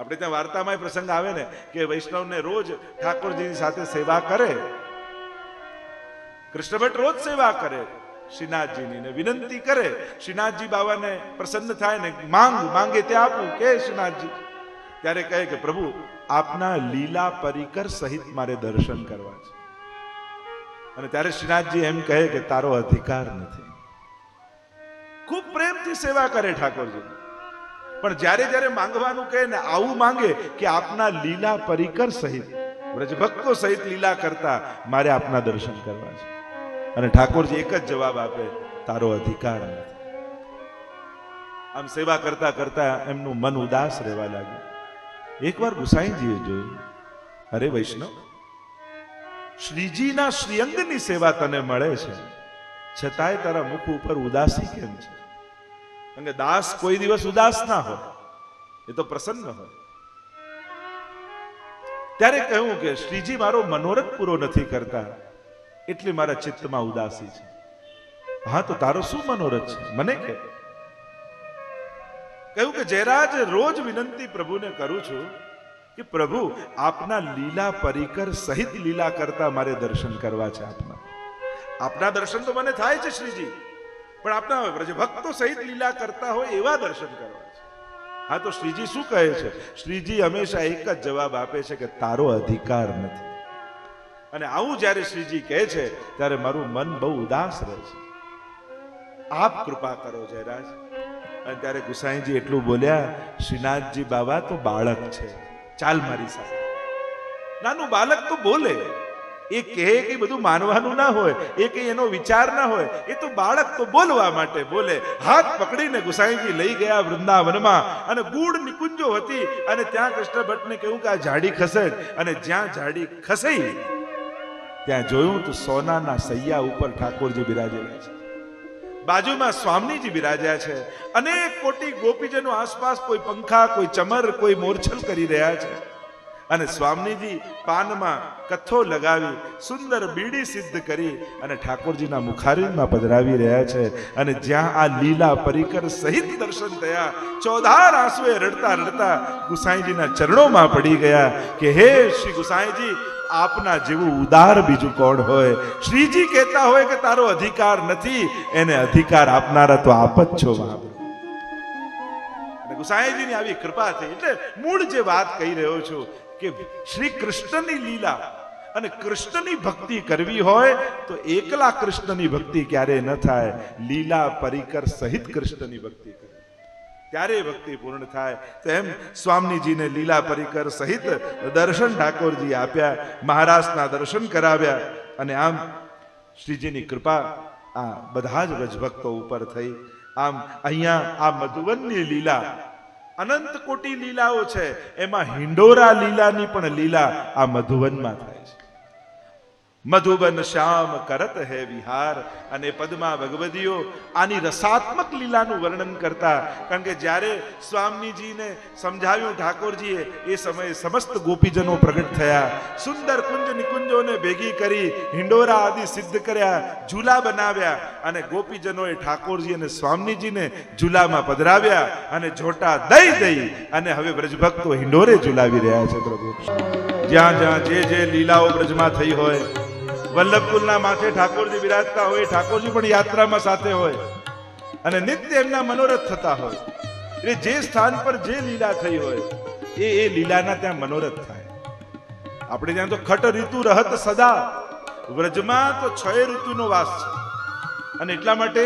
આપણે ત્યાં વાર્તામાં પ્રસંગ આવે ને કે વૈષ્ણવને રોજ ઠાકોરજીની સાથે સેવા કરે. કૃષ્ણભટ્ટ રોજ સેવા કરે. શ્રીનાથજીની ને વિનંતી કરે. શ્રીનાથજી બાબાને પ્રસન્ન થાય ને માંગ, માંગે તે આપું કે શ્રીનાથજી. ત્યારે કહે કે પ્રભુ, આપના લીલા પરિકર સહિત મારે દર્શન કરવા છે. અને ત્યારે શ્રીનાથજી એમ કહે કે તારો અધિકાર નથી. ખૂબ પ્રેમથી સેવા કરે ઠાકોરજી. પણ જ્યારે જ્યારે માંગવાનું કહે ને આવું માંગે કે આપના લીલા પરિકર સહિત, વ્રજભક્તો સહિત લીલા કરતા મારે આપના દર્શન કરવા છે. અને ઠાકોરજી એક જ જવાબ આપે, તારો અધિકાર આમ સેવા કરતા કરતા એમનું મન ઉદાસ રહેવા લાગ્યું. એકવાર ગુસાઈજીએ જોયું, અરે વૈષ્ણવ, શ્રીજીના શ્રીઅંગની સેવા તને મળે છે. છતાંય તારા મુખ ઉપર ઉદાસી કેમ છે? કે દાસ કોઈ દિવસ ઉદાસ ના હોય. એ તો પ્રસન્ન હોય. ત્યારે કહ્યું કે, શ્રીજી, મારો મનોરથ પૂરો નથી કરતા. એટલે મારા ચિત્તમાં ઉદાસી છે. હા, તો તારો શું મનોરથ છે? મને કે કહ્યું કે, જયરાજ, રોજ વિનંતી પ્રભુને કરું છું કે, પ્રભુ, આપના લીલા પરિકર સહિત લીલા કરતા મારે દર્શન કરવા છે આપના. આપના દર્શન તો મને થાય છે, શ્રીજી. પણ આપના વ્રજભક્તો સહિત લીલા કરતા હોય એવા દર્શન કરવા છે. હા, તો શ્રીજી શું કહે છે? શ્રીજી હંમેશા એક જ જવાબ આપે છે કે તારો અધિકાર નથી. અને આવું જ્યારે શ્રીજી કહે છે, ત્યારે મારું મન બહુ ઉદાસ રહે છે. આપ કૃપા કરો જયરાજ. અને ત્યારે ગુસાઈજી એટલું બોલ્યા, શ્રીનાથજી બાબા તો બાળક છે. ચાલ મારી સાથે. નાનું બાળક તો બોલે. એ કહે કે બધું માનવાનું ના હોય, એ કઈ એનો વિચાર ના હોય, એ તો બાળક તો બોલવા માટે બોલે. હાથ પકડીને ગુસાઈજી લઈ ગયા વૃંદાવનમાં અને ગૂઢ નિકુંજો હતી અને ત્યાં કૃષ્ણ ભટ્ટને કહ્યું કે આ ઝાડી ખસેડ. અને જ્યાં ઝાડી ખસેઈ, ત્યાં જોયું તો સોનાના સૈયા ઉપર ઠાકોરજી બિરાજેલા છે. બાજુમાં સ્વામીજી બિરાજ્યા છે. અનેક કોટી ગોપીજનો આસપાસ કોઈ પંખા, કોઈ ચમર, કોઈ મોરછલ કરી રહ્યા છે. અને સ્વામીજી પાનમાં કથ્થો લગાવી સુંદર બીડી સિદ્ધ કરી અને ઠાકોરજીના મુખારીમાં પધરાવી રહ્યા છે. અને જ્યાં આ લીલા પરિકર સહિત દર્શન થયા, ચોધાર આંસુએ રડતા રડતા ગુસાઈજીના ચરણોમાં પડી ગયા કે, હે શ્રી ગુસાઈજી, આપના જેવું ઉદાર બીજું કોણ હોય? શ્રીજી કહેતા હોય કે તારો અધિકાર નથી, એને અધિકાર આપનારા તો આપ જ છો અને ગુસાઈજીની આવી કૃપા થઈ. એટલે મૂળ જે વાત કહી રહ્યો છું કે શ્રી કૃષ્ણની લીલા અને કૃષ્ણની ભક્તિ કરવી હોય તો એકલા કૃષ્ણની ભક્તિ ક્યારે ન થાય. લીલા પરિકર સહિત કૃષ્ણની ભક્તિ કરે ત્યારે ભક્તિ પૂર્ણ થાય. તો એમ સ્વામીજીને લીલા પરિકર સહિત દર્શન ઠાકોરજી આપ્યા, મહારાજના દર્શન કરાવ્યા અને આમ શ્રીજીની કૃપા આ બધા જ રજભક્તો ઉપર થઈ. આમ અહીંયા આ મધુવનની લીલા અનંત કોટી લીલાઓ છે. એમાં હિંડોરા લીલાની પણ લીલા આ મધુવનમાં થાય છે. મધુબન શ્યામ કરત હે વિહાર. અને પદ્મા ભગવદીઓ આની રસાત્મક લીલાનું વર્ણન કરતા. કારણ કે જ્યારે સ્વામીજીને સમજાવ્યું ઠાકોરજીએ, એ સમયે સમસ્ત ગોપીજનો પ્રગટ થયા. સુંદર કુંજ નિકુંજોને ભેગી કરી હિંડોરા આદિ સિદ્ધ કર્યા, ઝૂલા બનાવ્યા. અને ગોપીજનોએ ઠાકોરજી અને સ્વામીજીને ઝૂલામાં પધરાવ્યા અને જોટા દઈ દઈ. અને હવે બ્રજભક્તો હિંડોરે ઝુલાવી રહ્યા છે પ્રભુ જ્યાં જ્યાં જે જે લીલાઓ બ્રજમાં થઈ હોય વલ્લભકુલના માથે ઠાકોરજી બિરાજતા હોય, ઠાકોરજી પણ યાત્રામાં સાથે હોય અને નિત્ય એમના મનોરથ થતા હોય. એટલે જે સ્થાન પર જે લીલા થઈ હોય, એ એ લીલાના ત્યાં મનોરથ થાય. આપણે ત્યાં તો ખટ ઋતુ રહત સદા, વ્રજમાં તો છ ઋતુનો વાસ છે. અને એટલા માટે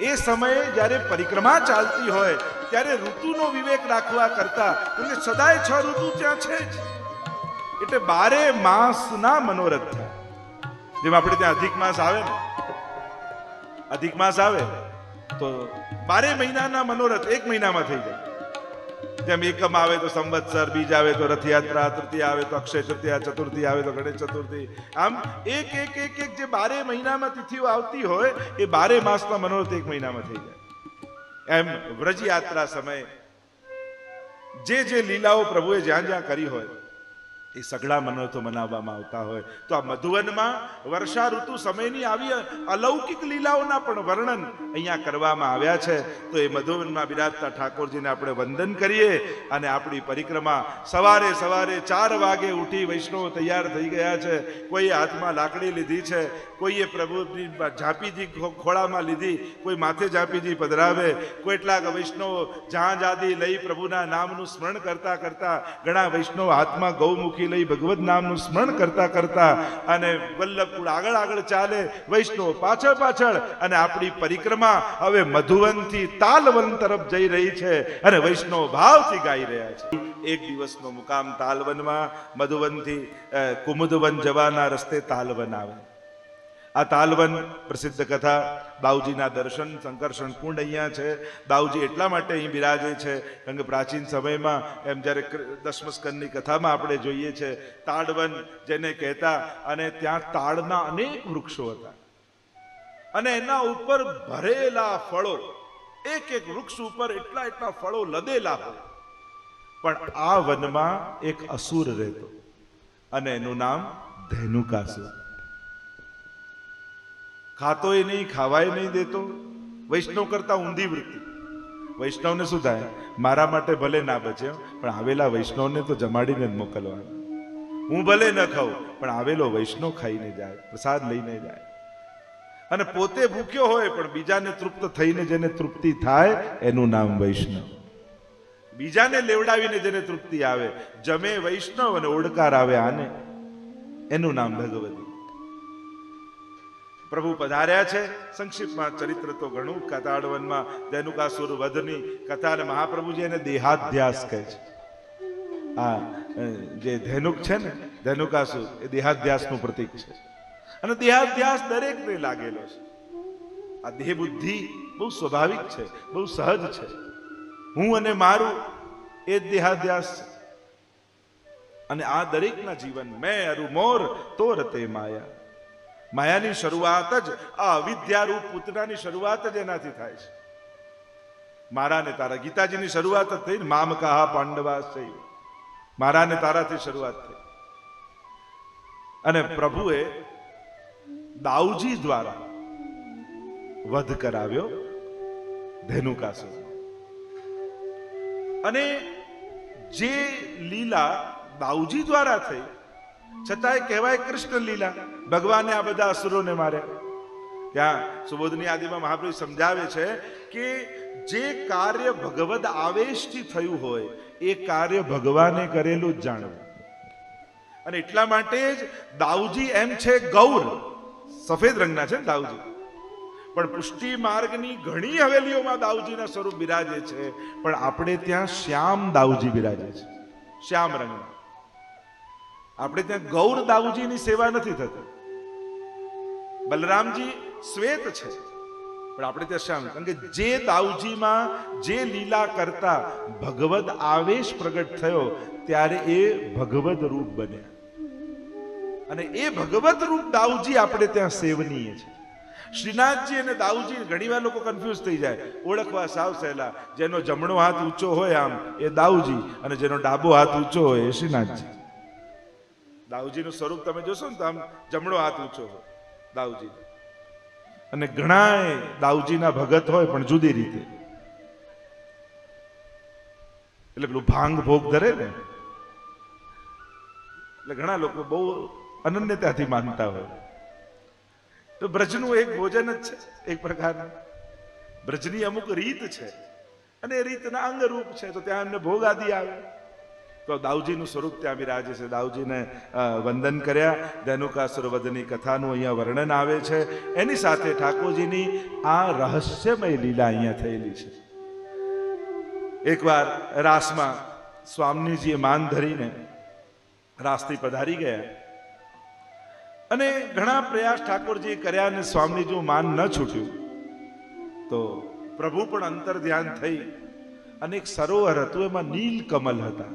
એ સમયે જ્યારે પરિક્રમા ચાલતી હોય, ત્યારે ઋતુનો વિવેક રાખવા કરતા, કેમ સદાય છ ઋતુ ત્યાં છે જ. એટલે બારે માસના મનોરથ થાય. જેમ આપણે ત્યાં અધિક માસ આવે ને, અધિક માસ આવે, તો બારે મહિનાના મનોરથ એક મહિનામાં થઈ જાય. જેમ એકમ આવે તો સંવત્સર, બીજ આવે તો રથયાત્રા, તૃતીય આવે તો અક્ષય તૃતીયા, ચતુર્થી આવે તો ગણેશ ચતુર્થી. આમ એક એક એક એક જે બારે મહિનામાં તિથિઓ આવતી હોય, એ બારે માસના મનોરથ એક મહિનામાં થઈ જાય. એમ વ્રજ યાત્રા સમયે જે જે લીલાઓ પ્રભુએ જ્યાં જ્યાં કરી હોય એ સઘળા મનોરથો મનાવવામાં આવતા હોય. તો આ મધુવનમાં વર્ષા ઋતુ સમયની આવી અલૌકિક લીલાઓના પણ વર્ણન અહીંયા કરવામાં આવ્યા છે. તો એ મધુવનમાં બિરાજતા ઠાકોરજીને આપણે વંદન કરીએ અને આપણી પરિક્રમા સવારે સવારે ચાર વાગે ઉઠી વૈષ્ણવ તૈયાર થઈ ગયા છે. કોઈ હાથમાં લાકડી લીધી છે કોઈએ પ્રભુની ઝાંપીજી ખોળામાં લીધી, કોઈ માથે ઝાંપીજી પધરાવે કેટલાક વૈષ્ણવ જ્યાં જાદી લઈ પ્રભુના નામનું સ્મરણ કરતા કરતા, ઘણા વૈષ્ણવ હાથમાં ગૌમુખી લઈ ભગવત નામનું સ્મરણ કરતા કરતા અને વલ્લભકુળ આગળ આગળ ચાલે, વૈષ્ણવ પાછળ પાછળ અને આપણી પરિક્રમા હવે મધુવનથી તાલવન તરફ જઈ રહી છે અને વૈષ્ણવ ભાવથી ગાઈ રહ્યા છે. એક દિવસનો મુકામ તાલવનમાં, મધુવનથી કુમુદવન જવાના રસ્તે તાલવન આવે. આ તાલવન પ્રસિદ્ધ કથા દાઉજીના દર્શન સંકર્ષણ કુંડ અહીંયા છે. દાઉજી એટલા માટે અહીં બિરાજે છે, કારણ કે પ્રાચીન સમયમાં એમ જ્યારે દસમસ્કનની કથામાં આપણે જોઈએ છે તાડવન જેને કહેતા અને ત્યાં તાડના અનેક વૃક્ષો હતા. અને એના ઉપર ભરેલા ફળો, એક એક વૃક્ષ ઉપર એટલા એટલા ફળો લદેલા હોય. પણ આ વનમાં એક અસુર રહેતો અને એનું નામ ધેનુકાસુર. ખાતોય નહીં, ખાવાય નહીં દેતો. વૈષ્ણવ કરતા ઊંધી વૃત્તિ. વૈષ્ણવને શું થાય? મારા માટે ભલે ના બચે પણ આવેલા વૈષ્ણવને તો જમાડીને જ મોકલવાનું. હું ભલે ન ખાઉં, પણ આવેલો વૈષ્ણવ ખાઈને જાય, પ્રસાદ લઈને જાય. અને પોતે ભૂખ્યો હોય, પણ બીજાને તૃપ્ત થઈને જેને તૃપ્તિ થાય, એનું નામ વૈષ્ણવ. બીજાને લેવડાવીને જેને તૃપ્તિ આવે, જમે વૈષ્ણવ અને ઓડકાર આવે આને. એનું નામ ભગવતી. પ્રભુ પધાર્યા છે. સંક્ષિપ્તમાં ચરિત્ર તો ઘણું કથાડવનમાં દેનુકાસુર વધની કથાને મહાપ્રભુજી એને દેહાધ્યાસ કહે છે. આ જે ધેનુક છે ને, ધેનુકાસુર, એ દેહાધ્યાસનું પ્રતીક છે. અને દેહાધ્યાસ દરેકને લાગેલો છે. આ દેહ બુદ્ધિ બહુ સ્વાભાવિક છે, બહુ સહજ છે. હું અને મારું એ જ દેહાધ્યાસ છે. અને આ દરેકના જીવન, મેં અરુ મોર તો રતે માયા. માયાની શરૂઆત જ, આ અવિદ્યારૂપ પૂતનાની શરૂઆત જ એનાથી થાય છે. મારા ને તારા ગીતાજીની શરૂઆત જ થઈ મામ કહા પાંડવા થઈ મારા ને તારાથી શરૂઆત થઈ. અને પ્રભુએ દાઉજી દ્વારા વધ કરાવ્યો ધેનુકાસુર અને જે લીલા દાઉજી દ્વારા થઈ, છતાંય કહેવાય કૃષ્ણ લીલા. ભગવાને આ બધા અસુરોને માર્યા. ત્યાં સુબોધની આદિમાં મહાપ્રભુ સમજાવે છે કે જે કાર્ય ભગવદ આવેશથી થયું હોય, એ કાર્ય ભગવાને કરેલું જ જાણવું. અને એટલા માટે જ દાઉજી એમ છે ગૌર. સફેદ રંગના છે દાઉજી. પણ પુષ્ટિ માર્ગની ઘણી હવેલીઓમાં દાઉજીના સ્વરૂપ બિરાજે છે, પણ આપણે ત્યાં શ્યામ દાઉજી બિરાજે છે. શ્યામ રંગના. આપણે ત્યાં ગૌર દાઉજીની સેવા નથી થતી. બલરામજી શ્વેત છે. પણ આપણે ત્યાં શ્યામ કારણ કે જે દાઉજીમાં જે લીલા કરતા ભગવદ આવેશ પ્રગટ થયો, ત્યારે એ ભગવદ રૂપ બન્યા. અને એ ભગવત રૂપ દાઉજી આપણે ત્યાં સેવનીય છે. શ્રીનાથજી અને દાઉજી ઘણીવાર લોકો કન્ફ્યુઝ થઈ જાય. ઓળખવા સાવ સહેલા. જેનો જમણો હાથ ઊંચો હોય આમ, એ દાઉજી. અને જેનો ડાબો હાથ ઊંચો હોય એ શ્રીનાથજી. દાઉજીનું સ્વરૂપ તમે જોશો ને તો આમ જમણો હાથ ઊંચો હોય. દાઉજી. અને ઘણા દાઉજીના ભગત હોય પણ જુદી રીતે. એટલે પેલું ભાંગ ભોગ ધરે ને, એટલે ઘણા લોકો બહુ અનન્યતાથી માનતા હોય. તો બ્રજનું એક ભોજન જ છે, એક પ્રકારનું. બ્રજની અમુક રીત છે, અને એ રીતના અંગરૂપ છે, તો ત્યાં એમને ભોગ આદિ આવે. તો દાઉજીનું સ્વરૂપ ત્યાં બિરાજે છે. દાઉજીને વંદન કર્યા. ધેનુકાસુર વધની કથાનું અહીંયા વર્ણન આવે છે. એની સાથે ઠાકોરજીની આ રહસ્યમય લીલા અહીંયા થયેલી છે. એકવાર રાસમાં સ્વામીજીએ માન ધરીને રાસથી પધારી ગયા. અને ઘણા પ્રયાસ ઠાકોરજીએ કર્યા અને સ્વામીજીનું માન ન છૂટ્યું. તો પ્રભુ પણ અંતર ધ્યાન થઈ અને એક સરોવર હતું, એમાં નીલ કમલ હતા.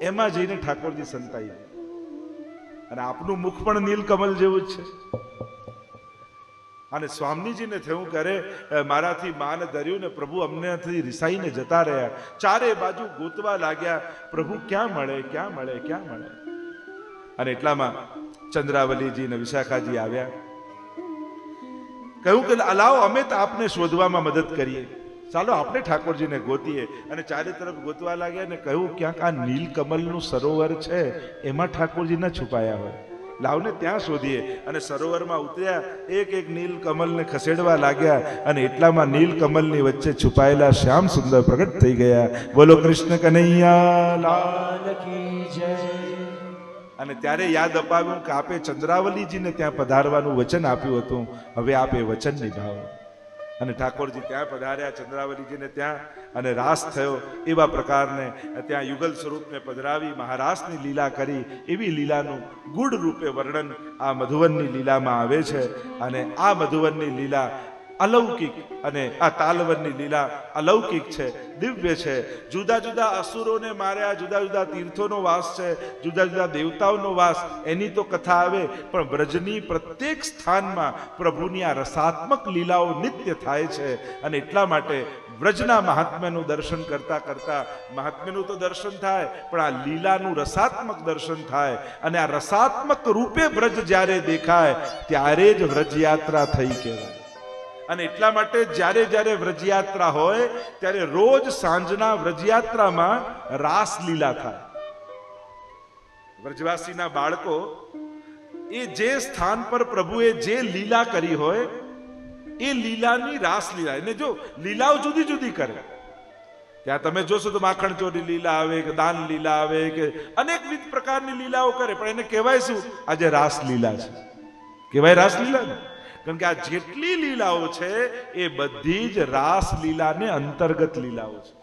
એમાં જઈને ઠાકોરજી સંતાઈ અને આપનું મુખ પણ નીલકમલ જેવું જ છે. અને સ્વામીજીને થયું કરે મારાથી માન ધર્યું ને પ્રભુ અમનેથી રિસાઈને જતા રહ્યા. ચારે બાજુ ગોતવા લાગ્યા. પ્રભુ ક્યાં મળે ક્યાં મળે ક્યાં મળે? અને એટલામાં ચંદ્રાવલીજી ને વિશાખાજી આવ્યા. કહ્યું કે લાવો, અમે તો આપને શોધવામાં મદદ કરીએ. ચાલો આપણે ઠાકોરજીને ગોતીએ અને ચારે તરફ ગોતવા લાગ્યા અને કહ્યું, ક્યાંક આ નીલકમલનું સરોવર છે, એમાં ઠાકોરજી ન છુપાયા હોય. લાવને ત્યાં શોધીએ. અને સરોવરમાં ઉતર્યા, એક એક નીલકમલને ખસેડવા લાગ્યા અને એટલામાં નીલકમલની વચ્ચે છુપાયેલા શ્યામ સુંદર પ્રગટ થઈ ગયા. બોલો, કૃષ્ણ કનૈયા, લાલ કી જય. અને ત્યારે યાદ અપાવ્યું કે આપે ચંદ્રાવલીજીને ત્યાં પધારવાનું વચન આપ્યું હતું. હવે આપે વચન નિભાવો. અને ઠાકોરજી ત્યાં પધાર્યા, ચંદ્રાવલીજીને ત્યાં અને રાસ થયો. એવા પ્રકારને ત્યાં યુગલ સ્વરૂપને પધરાવી મહારાસની લીલા કરી. એવી લીલાનું ગુડ રૂપે વર્ણન આ મધુવનની લીલામાં આવે છે. અને આ મધુવનની લીલા અલૌકિક અને આ તાલવનની લીલા અલૌકિક છે, દિવ્ય છે. જુદા જુદા અસુરોને માર્યા, જુદા જુદા તીર્થોનો વાસ છે, જુદા જુદા દેવતાઓનો વાસ. એની તો કથા આવે, પણ બ્રજની પ્રત્યેક સ્થાનમાં પ્રભુની આ રસાત્મક લીલાઓ નિત્ય થાય છે. અને એટલા માટે વ્રજના મહાત્મ્યનું દર્શન કરતા કરતા, મહાત્મ્યનું તો દર્શન થાય, પણ આ લીલાનું રસાત્મક દર્શન થાય. અને આ રસાત્મક રૂપે વ્રજ જ્યારે દેખાય, ત્યારે જ વ્રજયાત્રા થઈ કહેવાય. અને એટલા માટે જ્યારે જ્યારે વ્રજયાત્રા હોય, ત્યારે રોજ સાંજના વ્રજયાત્રામાં રાસલીલા થાય. વ્રજવાસીના બાળકો, એ જે સ્થાન પર પ્રભુએ જે લીલા કરી હોય, એ લીલાની રાસલીલા. એને જો લીલાઓ જુદી જુદી કરે. ત્યાં તમે જોશો તો માખણ ચોરી લીલા આવે, કે દાન લીલા આવે, કે અનેકવિધ પ્રકારની લીલાઓ કરે. પણ એને કહેવાય શું? આજે રાસલીલા છે. કહેવાય રાસલીલા ને? કારણ કે આ જેટલી લીલાઓ છે, એ બધી જ રાસ લીલાને અંતર્ગત લીલાઓ છે.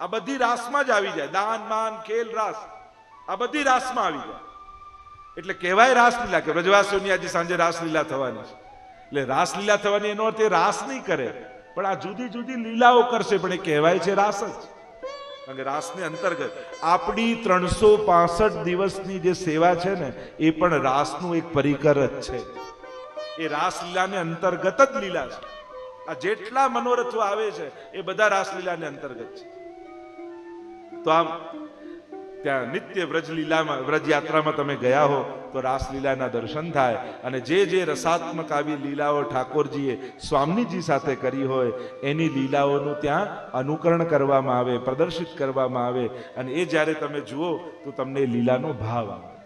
આ બધી રાસમાં જ આવી જાય. દાન, માન, ખેલ, રાસ. આ બધી રાસમાં આવી જાય. એટલે કહેવાય રાસલીલા કે વ્રજવાસીઓની આજે સાંજે રાસલીલા થવાની છે. એટલે રાસલીલા થવાની એનો અર્થ એ રાસ નહીં કરે, પણ આ જુદી જુદી લીલાઓ કરશે, પણ એ કહેવાય છે રાસ જ. કારણ રાસની અંતર્ગત આપણી ત્રણસો પાસઠ દિવસની જે સેવા છે ને, એ પણ રાસનું એક પરિકર જ છે. એ રાસલીલાને અંતર્ગત જ લીલા છે. આ જેટલા મનોરથો આવે છે, એ બધા રાસલીલાને અંતર્ગત છે. તો આમ, ત્યાં નિત્ય વ્રજલીલામાં, વ્રજયાત્રામાં તમે ગયા હો, તો રાસલીલાના દર્શન થાય અને જે જે રસાત્મક આવી લીલાઓ ઠાકોરજીએ સ્વામીજી સાથે કરી હોય, એની લીલાઓનું ત્યાં અનુકરણ કરવામાં આવે, પ્રદર્શિત કરવામાં આવે અને એ જ્યારે તમે જુઓ, તો તમને લીલાનો ભાવ આવે.